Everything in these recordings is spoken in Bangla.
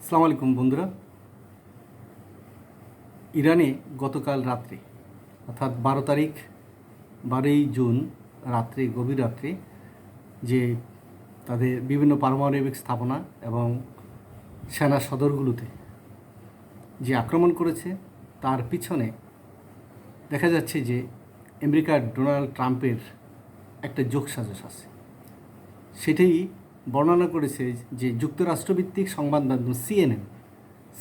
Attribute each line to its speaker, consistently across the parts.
Speaker 1: আসসালামু আলাইকুম বন্ধুরা। ইরানে গতকাল রাত্রে, অর্থাৎ বারো তারিখ বারোই জুন রাত্রে, গভীর রাত্রে যে তাদের বিভিন্ন পারমাণবিক স্থাপনা এবং সেনা সদরগুলোতে যে আক্রমণ করেছে, তার পিছনে দেখা যাচ্ছে যে আমেরিকার ডোনাল্ড ট্রাম্পের একটা যোগসাজশ আছে। সেটাই বর্ণনা করেছে যে যুক্তরাষ্ট্রভিত্তিক সংবাদ মাধ্যম সিএনএন।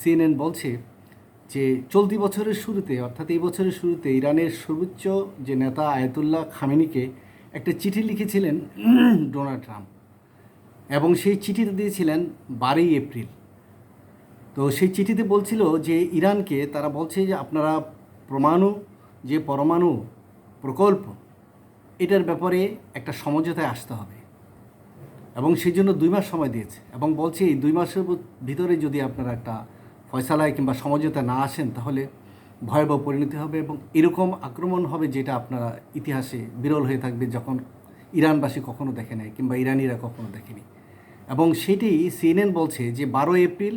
Speaker 1: সিএনএন বলছে যে চলতি বছরের শুরুতে, অর্থাৎ এই বছরের শুরুতে ইরানের সর্বোচ্চ যে নেতা আয়াতুল্লাহ খামেনিকে একটা চিঠি লিখেছিলেন ডোনাল্ড ট্রাম্প এবং সেই চিঠিতে দিয়েছিলেন বারোই এপ্রিল। তো সেই চিঠিতে বলছিল যে ইরানকে তারা বলছে যে আপনারা প্রমাণু, যে পরমাণু প্রকল্প, এটার ব্যাপারে একটা সমঝোতায় আসতে হবে। এবং সেই জন্য দুই মাস সময় দিয়েছে। এবং বলছে, এই দুই মাসের ভিতরে যদি আপনারা একটা ফয়সালায় কিংবা সমঝোতা না আসেন, তাহলে ভয়াবহ পরিণতি হবে এবং এরকম আক্রমণ হবে যেটা আপনারা ইতিহাসে বিরল হয়ে থাকবে যখন ইরানবাসী কখনো দেখে নাই কিংবা ইরানিরা কখনো দেখেনি। এবং সেটি সিএনএন বলছে যে বারো এপ্রিল,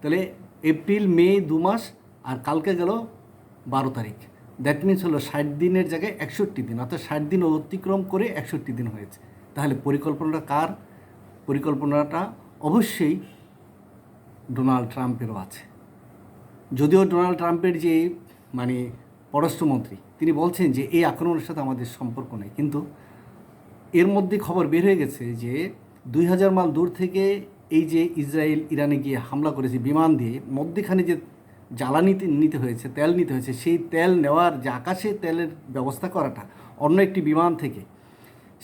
Speaker 1: তাহলে এপ্রিল, মে দু মাস আর কালকে গেল বারো তারিখ। দ্যাট মিনস হলো ষাট দিনের জায়গায় একষট্টি দিন, অর্থাৎ ষাট দিন অতিক্রম করে একষট্টি দিন হয়েছে। তাহলে পরিকল্পনাটা কার? পরিকল্পনাটা অবশ্যই ডোনাল্ড ট্রাম্পেরও আছে। যদিও ডোনাল্ড ট্রাম্পের যে মানে পররাষ্ট্রমন্ত্রী, তিনি বলছেন যে এই আক্রমণের সাথে আমাদের সম্পর্ক নেই। কিন্তু এর মধ্যে খবর বের হয়ে গেছে যে, দুই হাজার মাইল দূর থেকে এই যে ইসরায়েল, ইরানে গিয়ে হামলা করেছে বিমান দিয়ে, মধ্যেখানে যে জ্বালানি নিতে হয়েছে, তেল নিতে হয়েছে, সেই তেল নেওয়ার যে আকাশে তেলের ব্যবস্থা করাটা অন্য একটি বিমান থেকে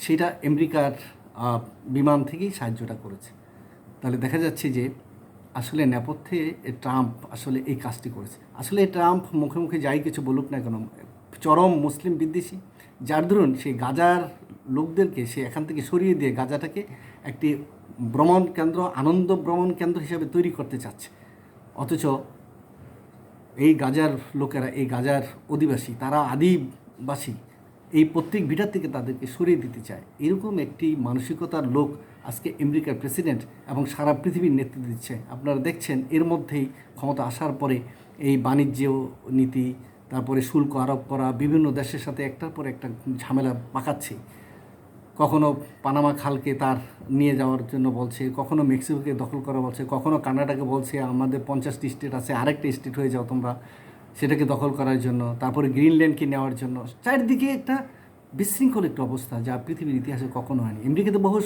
Speaker 1: সেটা আমেরিকার বিমান থেকেই সাহায্যটা করেছে। তাহলে দেখা যাচ্ছে যে আসলে নেপথ্যে ট্রাম্প আসলে এই কাজটি করেছে। আসলে ট্রাম্প মুখে মুখে যাই কিছু বলুক না কেন, চরম মুসলিম বিদ্বেষী। যার দরুন সেই গাজার লোকদেরকে সে এখান থেকে সরিয়ে দিয়ে গাজাটাকে একটি ভ্রমণ কেন্দ্র, আনন্দ ভ্রমণ কেন্দ্র হিসাবে তৈরি করতে চাচ্ছে। অথচ এই গাজার লোকেরা, এই গাজার অধিবাসী, তারা আদিবাসী। এই প্রত্যেক ভিটার থেকে তাদেরকে সরিয়ে দিতে চায়। এরকম একটি মানসিকতার লোক আজকে আমেরিকার প্রেসিডেন্ট এবং সারা পৃথিবীর নেতৃত্ব দিচ্ছে। আপনারা দেখছেন, এর মধ্যেই ক্ষমতা আসার পরে এই বাণিজ্য নীতি, তারপরে শুল্ক আরোপ করা, বিভিন্ন দেশের সাথে একটার পর একটা ঝামেলা পাকাচ্ছে। কখনো পানামা খালকে তার নিয়ে যাওয়ার জন্য বলছে, কখনো মেক্সিকোকে দখল করা বলছে, কখনো কানাডাকে বলছে, আমাদের পঞ্চাশটি স্টেট আছে, আরেকটা স্টেট হয়ে যাও তোমরা। সেটাকে দখল করার জন্য, তারপরে গ্রিনল্যান্ডকে নেওয়ার জন্য। চারিদিকে একটা বিশৃঙ্খল একটা অবস্থা যা পৃথিবীর ইতিহাসে কখনো হয়নি। আমেরিকাতে বহু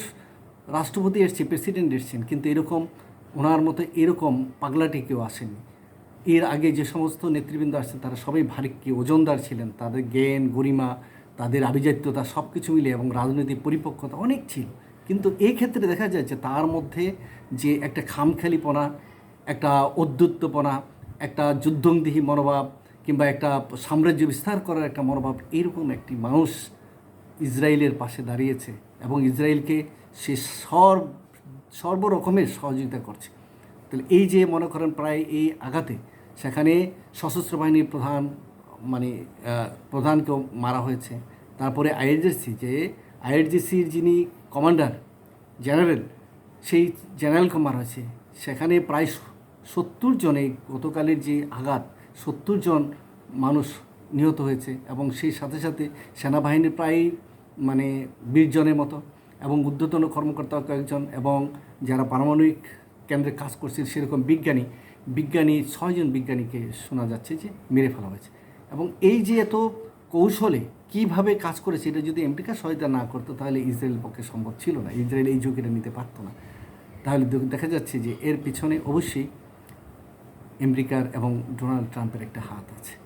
Speaker 1: রাষ্ট্রপতি এসছে, প্রেসিডেন্ট এসছেন, কিন্তু এরকম, ওনার মতো এরকম পাগলাটি কেউ আসেনি এর আগে যে সমস্ত নেতৃবৃন্দ আসছেন, তারা সবাই ভারী ওজনদার ছিলেন, তাদের জ্ঞান, গরিমা, তাদের আভিজাত্যতা সব কিছু মিলে এবং রাজনৈতিক পরিপক্কতা অনেক ছিল। কিন্তু এই ক্ষেত্রে দেখা যায় যে তার মধ্যে যে একটা খামখেয়ালিপনা, একটা অদ্যুত্বপনা একটা যুদ্ধংদেহী মনোভাব কিংবা একটা সাম্রাজ্য বিস্তার করার একটা মনোভাব, এইরকম একটি মানুষ ইসরায়েলের পাশে দাঁড়িয়েছে এবং ইসরায়েলকে সে সর্ব সর্বরকমের সহযোগিতা করছে। তাহলে এই যে মনে করেন প্রায় এই আঘাতে, সেখানে সশস্ত্র বাহিনীর প্রধান মানে প্রধানকেও মারা হয়েছে। তারপরে আইএনজিসি যে আইএনজিসির যিনি কমান্ডার, জেনারেল, সেই জেনারেলকে মারা হয়েছে। সেখানে প্রায় সত্তর জনে গতকালের যে আঘাত, সত্তর জন মানুষ নিহত হয়েছে এবং সেই সাথে সাথে সেনাবাহিনীর প্রায় মানে বিশ জনের মতো এবং ঊর্ধ্বতন কর্মকর্তা কয়েকজন এবং যারা পারমাণবিক কেন্দ্রে কাজ করছে সেরকম বিজ্ঞানী বিজ্ঞানী ছয়জন বিজ্ঞানীকে শোনা যাচ্ছে যে মেরে ফেলা হয়েছে। এবং এই যে এত কৌশলে কীভাবে কাজ করেছে, এটা যদি আমেরিকা সহায়তা না করতো, তাহলে ইসরায়েল পক্ষে সম্ভব ছিল না। ইসরায়েল এই ঝুঁকিটা নিতে পারতো না। তাহলে দেখা যাচ্ছে যে এর পিছনে অবশ্যই আমেরিকার এবং ডোনাল্ড ট্রাম্পের একটা হাত আছে।